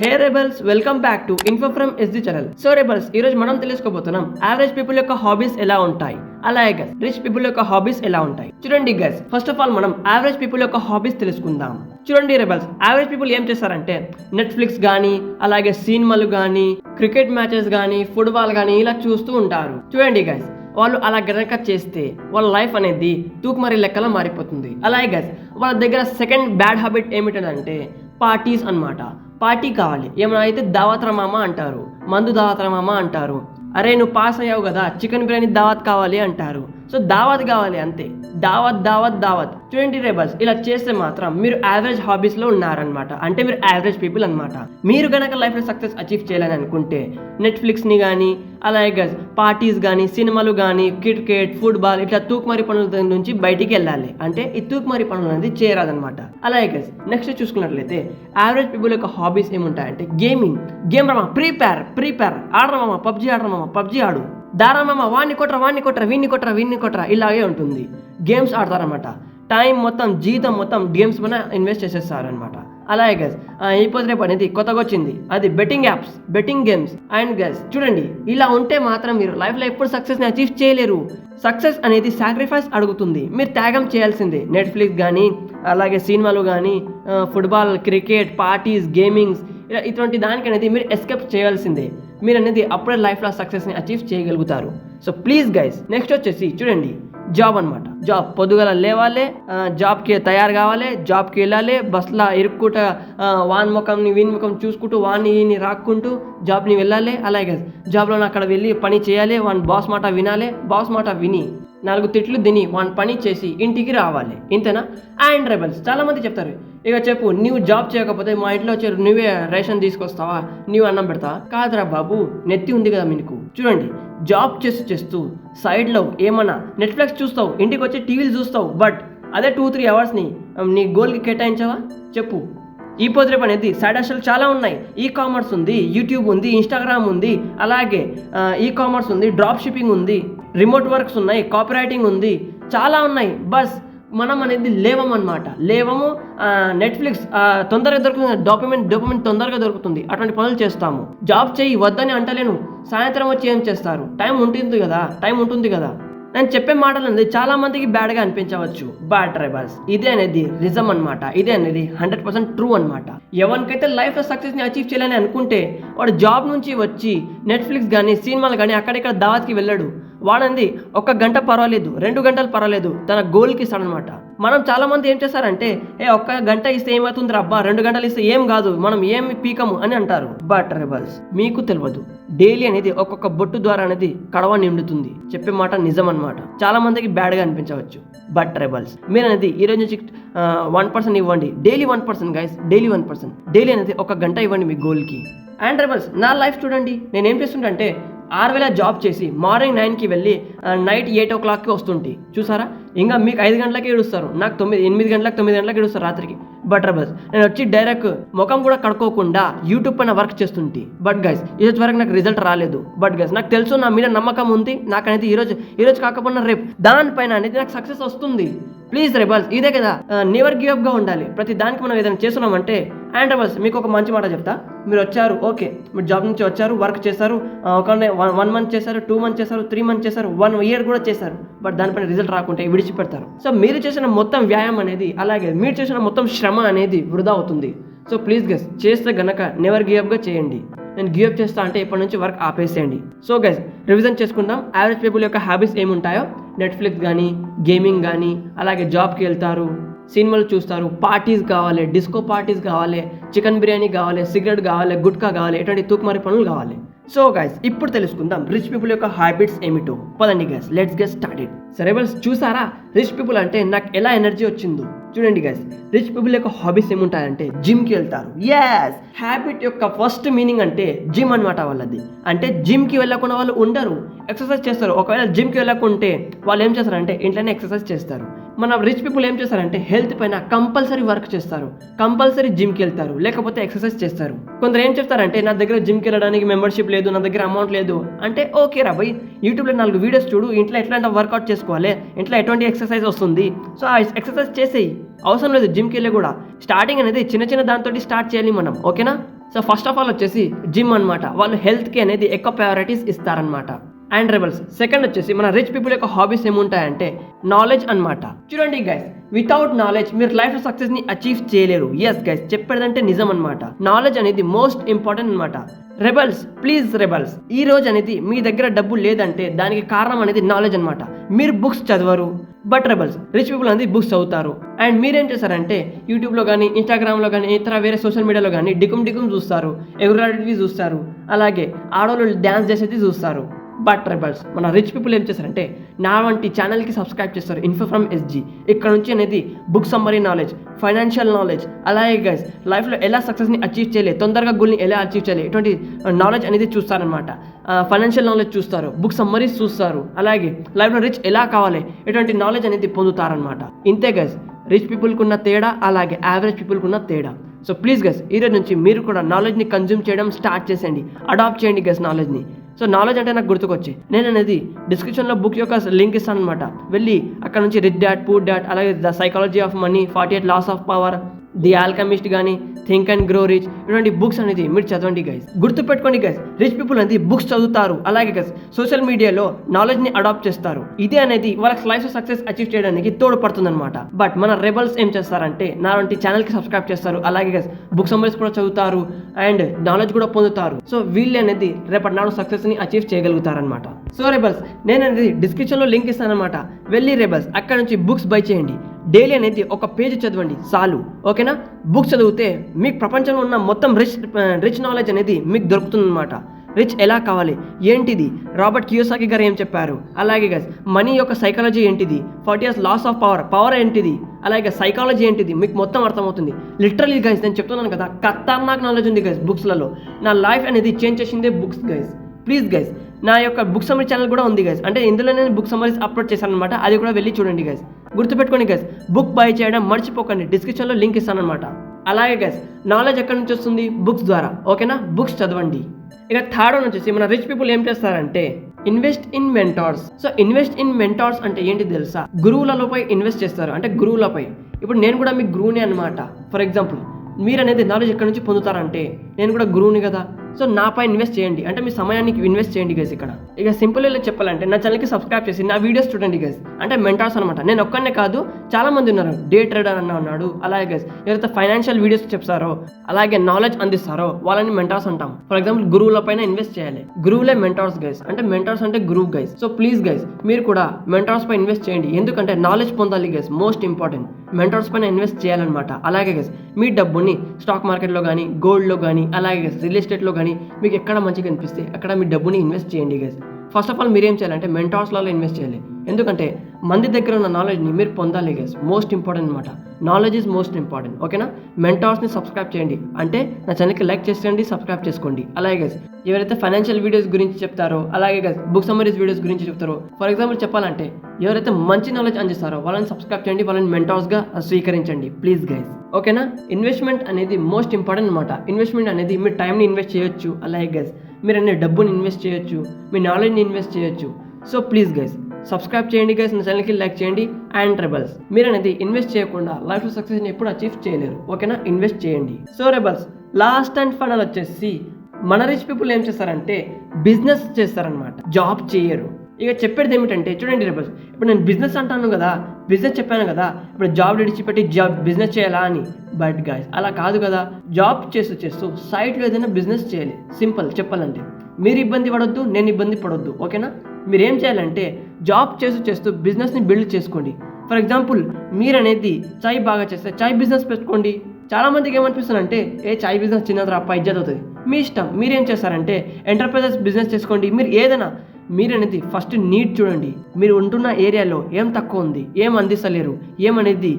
Hey rebels welcome back to info from SD channel so rebels ఈ రోజు మనం తెలుసుకోబోతున్నాం యావరేజ్ పీపుల్ యొక్క హాబీస్ ఎలా ఉంటాయి? అలాగే గస్ రిచ్ పీపుల్ యొక్క హాబీస్ ఎలా ఉంటాయి? చూడండి గస్ ఫస్ట్ ఆఫ్ ఆల్ మనం యావరేజ్ పీపుల్ యొక్క హాబీస్ తెలుసుకుందాం. చూడండి రెబల్స్ యావరేజ్ పీపుల్ ఏం చేస్తారంటే నెట్ఫ్లిక్స్ కానీ అలాగే సినిమాలు కానీ క్రికెట్ మ్యాచెస్ కానీ ఫుట్బాల్ కానీ ఇలా చూస్తూ ఉంటారు. చూడండి గైస్ వాళ్ళు అలా గనక చేస్తే వాళ్ళ లైఫ్ అనేది తూకుమరి లెక్కలో మారిపోతుంది. అలాగే గైస్ వాళ్ళ దగ్గర సెకండ్ బ్యాడ్ హ్యాబిట్ ఏమిటంటే పార్టీస్ అన్నమాట. పార్టీ కావాలి. ఏమైనా అయితే దావత్ మామ అంటారు. మందు దావత్ మామ అంటారు. అరే నువ్వు పాస్ అయ్యావు కదా. చికెన్ బిర్యానీ దావత్ కావాలి అంటారు. సో దావత్ కావాలి అంతే. దావత్ దావత్ దావత్. ట్వంటీ రేబర్స్ ఇలా చేస్తే మాత్రం మీరు యావరేజ్ హాబీస్లో ఉన్నారనమాట అంటే మీరు యావరేజ్ పీపుల్ అన్నమాట. మీరు కనుక లైఫ్లో సక్సెస్ అచీవ్ చేయాలని అనుకుంటే నెట్ఫ్లిక్స్ని కానీ అలాగే పార్టీస్ కానీ సినిమాలు కానీ క్రికెట్ ఫుట్బాల్ ఇట్లా తూకుమారి పనుల నుంచి బయటికి వెళ్ళాలి. అంటే ఈ తూకుమారి పనులు అనేది చేయరాదనమాట అలాగే నెక్స్ట్ చూసుకున్నట్లయితే యావరేజ్ పీపుల్ యొక్క హాబీస్ ఏముంటాయంటే గేమింగ్ గేమ్ రమా ప్రీపేర్ ప్రీపేర్ ప్రీ ఆడరమా పబ్జీ ఆడరమా పబ్జీ ఆడు. దారామమ్మ వాడిని కొట్టరా వాడిని కొట్టరా వీణ్ణి కొట్ర వీణ్ణి కొట్ర ఇలాగే ఉంటుంది. గేమ్స్ ఆడతారనమాట టైం మొత్తం జీతం మొత్తం గేమ్స్ పైన ఇన్వెస్ట్ చేసేస్తారనమాట అలాగే గైస్ అయిపోతే రేపు అనేది కొత్తగా వచ్చింది అది betting apps betting games and guys చూడండి ఇలా ఉంటే మాత్రం మీరు లైఫ్లో ఎప్పుడు సక్సెస్ని అచీవ్ చేయలేరు. సక్సెస్ అనేది సాక్రిఫైస్ అడుగుతుంది. మీరు త్యాగం చేయాల్సిందే. నెట్ఫ్లిక్స్ కానీ అలాగే సినిమాలు కానీ ఫుట్బాల్ క్రికెట్ పార్టీస్ గేమింగ్స్ ఇలా ఇటువంటి దానికి అనేది మీరు ఎస్కేప్ చేయాల్సిందే. మీరు అనేది అప్పుడే లైఫ్లో సక్సెస్ని అచీవ్ చేయగలుగుతారు. సో ప్లీజ్ గైస్ నెక్స్ట్ వచ్చేసి చూడండి జాబ్ అనమాట జాబ్ పొద్దుగల లేవాలి జాబ్కి తయారు కావాలి జాబ్కి వెళ్ళాలి బస్లో ఇరుక్కుంటా వాన్ ముఖంని వీని ముఖం చూసుకుంటూ వాన్ని వీని రాక్కుంటూ జాబ్ని వెళ్ళాలి. అలాగే జాబ్లో అక్కడ వెళ్ళి పని చేయాలి వాన్ బాస్ మాట వినాలి బాస్ మాట విని నాలుగు తిట్లు తిని వాన్ పని చేసి ఇంటికి రావాలి. ఇంతేనా? అండ్ రెబల్స్ చాలా మంది చెప్తారు ఇక చెప్పు నువ్వు జాబ్ చేయకపోతే మా ఇంట్లో వచ్చారు నువ్వే రేషన్ తీసుకొస్తావా? నువ్వు అన్నం పెడతావా? కాదురా బాబు నెత్తి ఉంది కదా మీకు చూడండి జాబ్ చేస్తూ చేస్తూ సైడ్లో ఏమన్నా నెట్ఫ్లిక్స్ చూస్తావు ఇంటికి వచ్చి టీవీలు చూస్తావు బట్ అదే టూ త్రీ అవర్స్ని నీ గోల్కి కేటాయించావా? చెప్పు. ఈ పొద్దురేపు అనేది సైడ్ అసలు చాలా ఉన్నాయి. ఈ కామర్స్ ఉంది యూట్యూబ్ ఉంది ఇన్స్టాగ్రామ్ ఉంది అలాగే ఈ కామర్స్ ఉంది డ్రాప్ షిప్పింగ్ ఉంది రిమోట్ వర్క్స్ ఉన్నాయి కాపీ రైటింగ్ ఉంది చాలా ఉన్నాయి. బస్ మనం అనేది లేవం అనమాట లేవము నెట్ఫ్లిక్స్ తొందరగా దొరుకుతుంది డాక్యుమెంట్ డాక్యుమెంట్ తొందరగా దొరుకుతుంది. అటువంటి పనులు చేస్తాము. జాబ్ చేయి వద్దని అంటలేను. సాయంత్రం వచ్చి ఏం చేస్తారు? టైం ఉంటుంది కదా టైం ఉంటుంది కదా. నేను చెప్పే మాటలు అనేది చాలా మందికి బ్యాడ్గా అనిపించవచ్చు బ్యాడ్ డ్రైవర్స్ ఇదే అనేది నిజం అన్నమాట. ఇదే అనేది హండ్రెడ్ పర్సెంట్ ట్రూ అనమాట ఎవరికైతే లైఫ్లో సక్సెస్ని అచీవ్ చేయాలని అనుకుంటే వాడు జాబ్ నుంచి వచ్చి నెట్ఫ్లిక్స్ కానీ సినిమాలు కానీ అక్కడిక్కడ దావత్కి వెళ్ళాడు. వాడంది ఒక గంట పర్వాలేదు రెండు గంటలు పర్వాలేదు తన గోల్కి ఇస్తాడనమాట మనం చాలా మంది ఏం చేస్తారంటే ఏ ఒక్క గంట ఇస్తే ఏమవుతుంది అబ్బా రెండు గంటలు ఇస్తే ఏం కాదు మనం ఏమి పీకము అని అంటారు. బట్ రెబల్స్ మీకు తెలియదు డైలీ అనేది ఒక్కొక్క బొట్టు ద్వారా అనేది కడవ నిండుతుంది. చెప్పే మాట నిజం అనమాట చాలా మందికి బ్యాడ్గా అనిపించవచ్చు. బట్ రెబల్స్ మీరు అనేది ఈ రోజు నుంచి వన్ పర్సెంట్ ఇవ్వండి. Daily one percent guys daily one percent daily అనేది ఒక గంట ఇవ్వండి మీ గోల్కి. అండ్ రెబల్స్ నా లైఫ్ చూడండి. నేను ఏం చేస్తుంటా ఆరు వేల జాబ్ చేసి మార్నింగ్ నైన్కి వెళ్ళి నైట్ ఎయిట్ ఓ క్లాక్కి వస్తుంటే చూసారా? ఇంకా మీకు ఐదు గంటలకి ఏడుస్తారు. నాకు తొమ్మిది ఎనిమిది గంటలకు తొమ్మిది గంటలకు ఏడుస్తారు రాత్రికి. బటర్ బస్ నేను వచ్చి డైరెక్ట్ ముఖం కూడా కడుక్కోకుండా యూట్యూబ్ పైన వర్క్ చేస్తుంటే బట్ గైస్ ఈరోజు వరకు నాకు రిజల్ట్ రాలేదు. బట్ గైస్ నాకు తెలుసు నా మీద నమ్మకం ఉంది. నాకు అనేది ఈరోజు ఈరోజు కాకపోయినా రేపు దానిపైన అనేది నాకు సక్సెస్ వస్తుంది. ప్లీజ్ రెబల్స్ ఇదే కదా నెవర్ గివ్గా ఉండాలి. ప్రతి దానికి మనం ఏదైనా చేస్తున్నామంటే అండ్ రెబల్స్ మీకు ఒక మంచి మాట చెప్తా. మీరు వచ్చారు ఓకే. మీరు జాబ్ నుంచి వచ్చారు వర్క్ చేశారు ఒక వన్ మంత్ చేశారు టూ మంత్ చేశారు త్రీ మంత్ చేశారు వన్ ఇయర్ కూడా చేశారు. బట్ దానిపైన రిజల్ట్ రాకుంటే విడిచిపెడతారు. సో మీరు చేసిన మొత్తం వ్యాయామం అనేది అలాగే మీరు చేసిన మొత్తం శ్రమ అనేది వృధా అవుతుంది. సో ప్లీజ్ గస్ చేస్తే గనక నెవర్ గివ్గా చేయండి. నేను గివ్ చేస్తా అంటే ఇప్పటి నుంచి వర్క్ ఆపేసేయండి. సో గైస్ రివిజన్ చేసుకుందాం. యావరేజ్ పీపుల్ యొక్క హ్యాబిట్స్ ఏముంటాయో? నెట్ఫ్లిక్స్ కానీ గేమింగ్ కానీ అలాగే జాబ్కి వెళ్తారు సినిమాలు చూస్తారు పార్టీస్ కావాలి డిస్కో పార్టీస్ కావాలి చికెన్ బిర్యానీ కావాలి సిగరెట్ కావాలి గుట్కా కావాలి ఎటువంటి తూకుమారి పనులు కావాలి. సో గైస్ ఇప్పుడు తెలుసుకుందాం రిచ్ పీపుల్ యొక్క హ్యాబిట్స్ ఏమిటో. పదండి గైస్ లెట్స్ గెట్ స్టార్టెడ్ సరే బల్స్ చూసారా? రిచ్ పీపుల్ అంటే నాకు ఎలా ఎనర్జీ వచ్చిందో. చూడండి గైస్ రిచ్ పీపుల్ యొక్క హాబీస్ ఏముంటాయంటే జిమ్కి వెళ్తారు. ఎస్ హ్యాబిట్ యొక్క ఫస్ట్ మీనింగ్ అంటే జిమ్ అనమాట వాళ్ళది. అంటే జిమ్కి వెళ్ళకుండా వాళ్ళు ఉండరు. ఎక్సర్సైజ్ చేస్తారు. ఒకవేళ జిమ్కి వెళ్ళకుంటే వాళ్ళు ఏం చేస్తారంటే ఇంట్లోనే ఎక్సర్సైజ్ చేస్తారు. మన రిచ్ పీపుల్ ఏం చేస్తారంటే హెల్త్ పైన కంపల్సరీ వర్క్ చేస్తారు. కంపల్సరీ జిమ్కి వెళ్తారు లేకపోతే ఎక్సర్సైజ్ చేస్తారు. కొందరు ఏం చెప్తారంటే నా దగ్గర జిమ్కి వెళ్ళడానికి మెంబర్షిప్ లేదు నా దగ్గర అమౌంట్ లేదు. అంటే ఓకే రా భయ్ యూట్యూబ్లో నాలుగు వీడియోస్ చూడు ఇంట్లో ఎట్లాంటి వర్కౌట్ చేసుకోవాలి ఇంట్లో ఎటువంటి ఎక్సర్సైజ్ వస్తుంది. సో ఆ ఎక్సర్సైజ్ చేసేయి. అవసరం లేదు జిమ్కి వెళ్ళి కూడా. స్టార్టింగ్ అనేది చిన్న చిన్న దాంతో స్టార్ట్ చేయాలి మనం ఓకేనా సో ఫస్ట్ ఆఫ్ ఆల్ వచ్చేసి జిమ్ అన్నమాట. వాళ్ళు హెల్త్కి అనేది ఎక్కువ ప్రయారిటీస్ ఇస్తారనమాట అండ్ రెబల్స్ సెకండ్ వచ్చేసి మన రిచ్ పీపుల్ యొక్క హాబీస్ ఏముంటాయంటే నాలెడ్జ్ అనమాట చూడండి గైస్ వితౌట్ నాలెడ్జ్ మీరు లైఫ్ సక్సెస్ని అచీవ్ చేయలేరు. ఎస్ గైస్ చెప్పేదంటే నిజం అన్నమాట. నాలెడ్జ్ అనేది మోస్ట్ ఇంపార్టెంట్ అనమాట రెబల్స్ ప్లీజ్ రెబల్స్ ఈ రోజు అనేది మీ దగ్గర డబ్బు లేదంటే దానికి కారణం అనేది నాలెడ్జ్ అనమాట మీరు బుక్స్ చదవరు బట్ రెబల్స్ రిచ్ పీపుల్ అనేది బుక్స్ చదువుతారు. అండ్ మీరేం చేశారంటే యూట్యూబ్లో కానీ ఇన్స్టాగ్రామ్లో కానీ ఇతర వేరే సోషల్ మీడియాలో కానీ డికుమ్ డికుమ్ చూస్తారు. ఎగురాడివి చూస్తారు. అలాగే ఆడవాళ్ళు డ్యాన్స్ చేసేది చూస్తారు. బట్ ట్రైబల్స్ మన రిచ్ పీపుల్ ఏం చేస్తారంటే నా వంటి ఛానల్కి సబ్స్క్రైబ్ చేస్తారు. ఇన్ఫో ఫ్రమ్ ఎస్జీ ఇక్కడ నుంచి అనేది book summary knowledge financial knowledge అలాగే గైస్ లైఫ్లో ఎలా సక్సెస్ని అచీవ్ చేయాలి తొందరగా గోల్ని ఎలా అచీవ్ చేయాలి ఇటువంటి uh, నాలెడ్జ్ అనేది చూస్తారనమాట ఫైనాన్షియల్ నాలెడ్జ్ చూస్తారు బుక్ సమ్మరీస్ చూస్తారు. అలాగే లైఫ్లో రిచ్ ఎలా కావాలి ఇటువంటి నాలెడ్జ్ అనేది పొందుతారనమాట ఇంతే గైస్ రిచ్ పీపుల్కి ఉన్న తేడా అలాగే యావరేజ్ పీపుల్కి ఉన్న తేడా. సో ప్లీజ్ గస్ ఈ రోజు నుంచి మీరు కూడా నాలెడ్జ్ని కన్జ్యూమ్ చేయడం స్టార్ట్ చేసేయండి. అడాప్ట్ చేయండి గైస్ నాలెడ్జ్ని సో నాలెడ్జ్ అంటే నాకు గుర్తుకొచ్చి. నేను అనేది డిస్క్రిప్షన్లో బుక్ యొక్క లింక్ ఇస్తాను అనమాట వెళ్ళి అక్కడ నుంచి రిచ్ డాట్ పూర్ డాట్ అలాగే the psychology of money forty eight laws of power the alchemist కానీ థింక్ అండ్ గ్రో రిచ్ ఇటువంటి బుక్స్ అనేది మీరు చదవండి గైస్ గుర్తుపెట్టుకోండి గైస్ రిచ్ పీపుల్ అనేది బుక్స్ చదువుతారు. అలాగే గైస్ సోషల్ మీడియాలో నాలెడ్జ్ని అడాప్ట్ చేస్తారు. ఇదే అనేది వాళ్ళకి లైఫ్ సక్సెస్ అచీవ్ చేయడానికి తోడ్పడుతుంది అనమాట బట్ మన రెబల్స్ ఏం చేస్తారంటే నా వంటి ఛానల్కి సబ్స్క్రైబ్ చేస్తారు. అలాగే గైస్ బుక్ సమ్మరీస్ కూడా చదువుతారు. అండ్ నాలెడ్జ్ కూడా పొందుతారు. సో వీళ్ళు అనేది రేపటి నాడు సక్సెస్ని అచీవ్ చేయగలుగుతారనమాట సో రెబల్స్ నేను అనేది డిస్క్రిప్షన్లో లింక్ ఇస్తానమాట వెళ్ళి రెబల్స్ అక్కడ నుంచి బుక్స్ బై చేయండి. డైలీ అనేది ఒక పేజ్ చదవండి చాలు. ఓకేనా? బుక్స్ చదివితే మీకు ప్రపంచంలో ఉన్న మొత్తం రిచ్ రిచ్ నాలెడ్జ్ అనేది మీకు దొరుకుతుందన్నమాట. రిచ్ ఎలా కావాలి? ఏంటిది? రాబర్ట్ కియోసాకి గారు ఏం చెప్పారు? అలాగే గైస్ మనీ యొక్క సైకాలజీ ఏంటిది? Forty years laws of power power ఏంటిది? అలాగే సైకాలజీ ఏంటిది? మీకు మొత్తం అర్థమవుతుంది. లిటరలీ గైస్ నేను చెప్తున్నాను కదా ఖతర్నాక్ నాలెడ్జ్ ఉంది గైస్ బుక్స్లలో నా లైఫ్ అనేది చేంజ్ చేసిందే బుక్స్ గైస్ ప్లీజ్ గైస్ నా యొక్క బుక్ సమరీ ఛానల్ కూడా ఉంది గైస్ అంటే ఇందులో నేను బుక్ సమరీస్ అప్లోడ్ చేశాను అనమాట అది కూడా వెళ్ళి చూడండి గైస్ గుర్తుపెట్టుకోండి గైస్ బుక్ బై చేయడం మర్చిపోకండి. డిస్క్రిప్షన్లో లింక్ ఇస్తాను అనమాట అలాగే గైస్ నాలెడ్జ్ ఎక్కడి నుంచి వస్తుంది? బుక్స్ ద్వారా. ఓకేనా బుక్స్ చదవండి. ఇక థర్డ్ వన్ వచ్చేసి మన రిచ్ పీపుల్ ఏం చేస్తారంటే invest in mentors so invest in mentors అంటే ఏంటి తెలుసా? గురువులపై ఇన్వెస్ట్ చేస్తారు. అంటే గురువులపై. ఇప్పుడు నేను కూడా మీ గురువునే అనమాట ఫర్ ఎగ్జాంపుల్ మీరు అనేది నాలెడ్జ్ ఎక్కడి నుంచి పొందుతారంటే నేను కూడా గురువుని కదా. సో నాపై ఇన్వెస్ట్ చేయండి. అంటే మీ సమయానికి ఇన్వెస్ట్ చేయండి గైస్ ఇక్కడ. ఇక సింపుల్ ఇలా చెప్పాలంటే నా ఛానల్కి సబ్స్క్రైబ్ చేసి నా వీడియోస్ చూడండి గైస్ అంటే మెంటార్స్ అనమాట నేను ఒక్కనే కాదు చాలా మంది ఉన్నారు. డే ట్రేడర్ అన్న ఉన్నాడు. అలాగే గైస్ ఎవరైతే ఫైనాన్షియల్ వీడియోస్ చెప్తారో అలాగే నాలెడ్జ్ అందిస్తారో వాళ్ళని మెంటార్స్ అంటాం. ఫర్ ఎగ్జాంపుల్ గురువుల పైన ఇన్వెస్ట్ చేయాలి. గురువులే మెంటార్స్ గైస్ అంటే మెంటార్స్ అంటే గురువు గైస్ సో ప్లీజ్ గైస్ మీరు కూడా మెంటార్స్ పై ఇన్వెస్ట్ చేయండి. ఎందుకంటే నాలెడ్జ్ పొందాలి గైస్ మోస్ట్ ఇంపార్టెంట్ మెంటార్స్ పైన ఇన్వెస్ట్ చేయాలన్నమాట. అలాగే గైస్ మీ డబ్బుని స్టాక్ మార్కెట్లో కానీ గోల్డ్లో కానీ అలాగే గైస్ రియల్ ఎస్టేట్లో కానీ మీకు ఎక్కడ మంచిగా అనిపిస్తే అక్కడ మీ డబ్బుని ఇన్వెస్ట్ చేయండి గైస్ ఫస్ట్ ఆఫ్ ఆల్ మీరు ఏం చేయాలంటే మెంటార్స్లలో ఇన్వెస్ట్ చేయాలి. ఎందుకంటే మంది దగ్గర ఉన్న నాలెడ్జ్ని మీరు పొందాలి గైస్ మోస్ట్ ఇంపార్టెంట్ అనమాట నాలెడ్జ్ ఈజ్ మోస్ట్ ఇంపార్టెంట్ ఓకేనా మెంటార్స్ని సబ్స్క్రైబ్ చేయండి. అంటే నా ఛానల్కి లైక్ చేసేయండి సబ్స్క్రైబ్ చేసుకోండి. అలాగే గైస్ ఎవరైతే ఫైనాన్షియల్ వీడియోస్ గురించి చెప్తారో అలాగే గైస్ బుక్ సమ్మరీస్ వీడియోస్ గురించి చెప్తారో ఫర్ ఎగ్జాంపుల్ చెప్పాలంటే ఎవరైతే మంచి నాలెడ్జ్ అందిస్తారో వాళ్ళని సబ్స్క్రైబ్ చేయండి వాళ్ళని మెంటార్స్గా స్వీకరించండి. ప్లీజ్ గైస్ ఓకేనా ఇన్వెస్ట్మెంట్ అనేది మోస్ట్ ఇంపార్టెంట్ అనమాట ఇన్వెస్ట్మెంట్ అనేది మీ టైంని ఇన్వెస్ట్ చేయొచ్చు. అలాగే గైస్ మీరు అనే డబ్బుని ఇన్వెస్ట్ చేయొచ్చు. మీ నాలెడ్జ్ని ఇన్వెస్ట్ చేయొచ్చు. సో ప్లీజ్ గైస్ సబ్స్క్రైబ్ చేయండి గైస్ నా ఛానల్కి లైక్ చేయండి. అండ్ రెబల్స్ మీరు అనేది ఇన్వెస్ట్ చేయకుండా లైఫ్లో సక్సెస్ని ఎప్పుడు అచీవ్ చేయలేరు. ఓకేనా ఇన్వెస్ట్ చేయండి. So rebels last and final వచ్చేసి మన రిచ్ పీపుల్ ఏం చేస్తారంటే బిజినెస్ చేస్తారనమాట జాబ్ చేయరు. ఇక చెప్పేది ఏమిటంటే చూడండి రెబల్స్ ఇప్పుడు నేను బిజినెస్ అంటాను కదా బిజినెస్ చెప్పాను కదా ఇప్పుడు జాబ్ విడిచిపెట్టి జాబ్ బిజినెస్ చేయాలా అని. బట్ గాయస్ అలా కాదు కదా. జాబ్ చేస్తూ చేస్తూ సైట్లో ఏదైనా బిజినెస్ చేయాలి. సింపుల్ చెప్పాలంటే. మీరు ఇబ్బంది పడొద్దు నేను ఇబ్బంది పడొద్దు. ఓకేనా మీరు ఏం చేయాలంటే జాబ్ చేస్తూ చేస్తూ బిజినెస్ని బిల్డ్ చేసుకోండి. ఫర్ ఎగ్జాంపుల్ మీరు అనేది చాయ్ బాగా చేస్తే చాయ్ బిజినెస్ పెట్టుకోండి. చాలా మందికి ఏమనిపిస్తుంది అంటే ఏ చాయ్ బిజినెస్ చిన్నది అప్ప ఇజ్జత్ అవుతుంది. మీ ఇష్టం. మీరేం చేస్తారంటే ఎంటర్ప్రైజెస్ బిజినెస్ చేసుకోండి. మీరు ఏదైనా మీరు అనేది ఫస్ట్ నీడ్ చూడండి. మీరు ఉంటున్న ఏరియాలో ఏం తక్కువ ఉంది ఏం అందిస్తలేరు ఏమనేది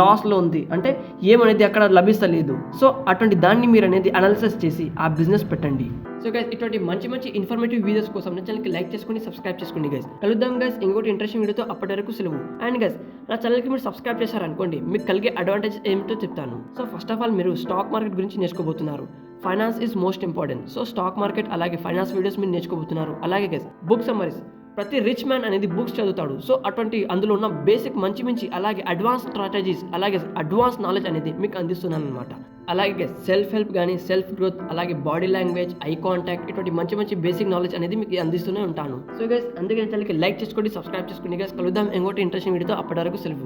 లాస్లో ఉంది. అంటే ఏమనేది అక్కడ లభిస్తలేదు. సో అటువంటి దాన్ని మీరు అనేది అనాలిసిస్ చేసి ఆ బిజినెస్ పెట్టండి. సో గైస్ ఇటువంటి మంచి మంచి ఇన్ఫర్మేటివ్ వీడియోస్ కోసం నా ఛానల్కి లైక్ చేసుకుని సబ్స్క్రైబ్ చేసుకోండి గైస్ కలుద్దాం గైస్ ఇంకోటి ఇంట్రెస్టింగ్ వీడియోతో అప్పటి వరకు సెలవు. అండ్ గైస్ నా ఛానల్కి మీరు సబ్స్క్రైబ్ చేశారనుకోండి మీకు కలిగే అడ్వాంటేజ్ ఏమిటో చెప్తాను. సో ఫస్ట్ ఆఫ్ ఆల్ మీరు స్టాక్ మార్కెట్ గురించి నేర్చుకోబోతున్నారు. Finance is most important so stock market అలాగే ఫైనాన్స్ వీడియోస్ మీరు నేర్చుకోబోతున్నారు. అలాగే గైస్ బుక్ సమ్మరీస్ ప్రతి రిచ్ మ్యాన్ అనేది బుక్స్ చదువుతాడు. సో అటువంటి అందులో ఉన్న బేసిక్ మంచి మంచి అలాగే అడ్వాన్స్ స్ట్రాటజీస్ అలాగే అడ్వాన్స్ నాలెడ్జ్ అనేది మీకు అందిస్తున్నాను అనమాట అలాగే సెల్ఫ్ హెల్ప్ కానీ సెల్ఫ్ గ్రోత్ అలాగే బాడీ లాంగ్వేజ్ ఐ కాంటాక్ట్ ఇటువంటి మంచి మంచి బేసిక్ నాలెడ్జ్ అనేది మీకు అందిస్తూనే ఉంటాను. సో గైస్ అందుకని ఛానల్కి లైక్ చేసుకోండి సబ్స్క్రైబ్ చేసుకోండి గైస్ కలుద్దాం. ఇంకోటి ఇంట్రెస్టింగ్ వీడియోతో అప్పటి వరకు సెల్ఫ్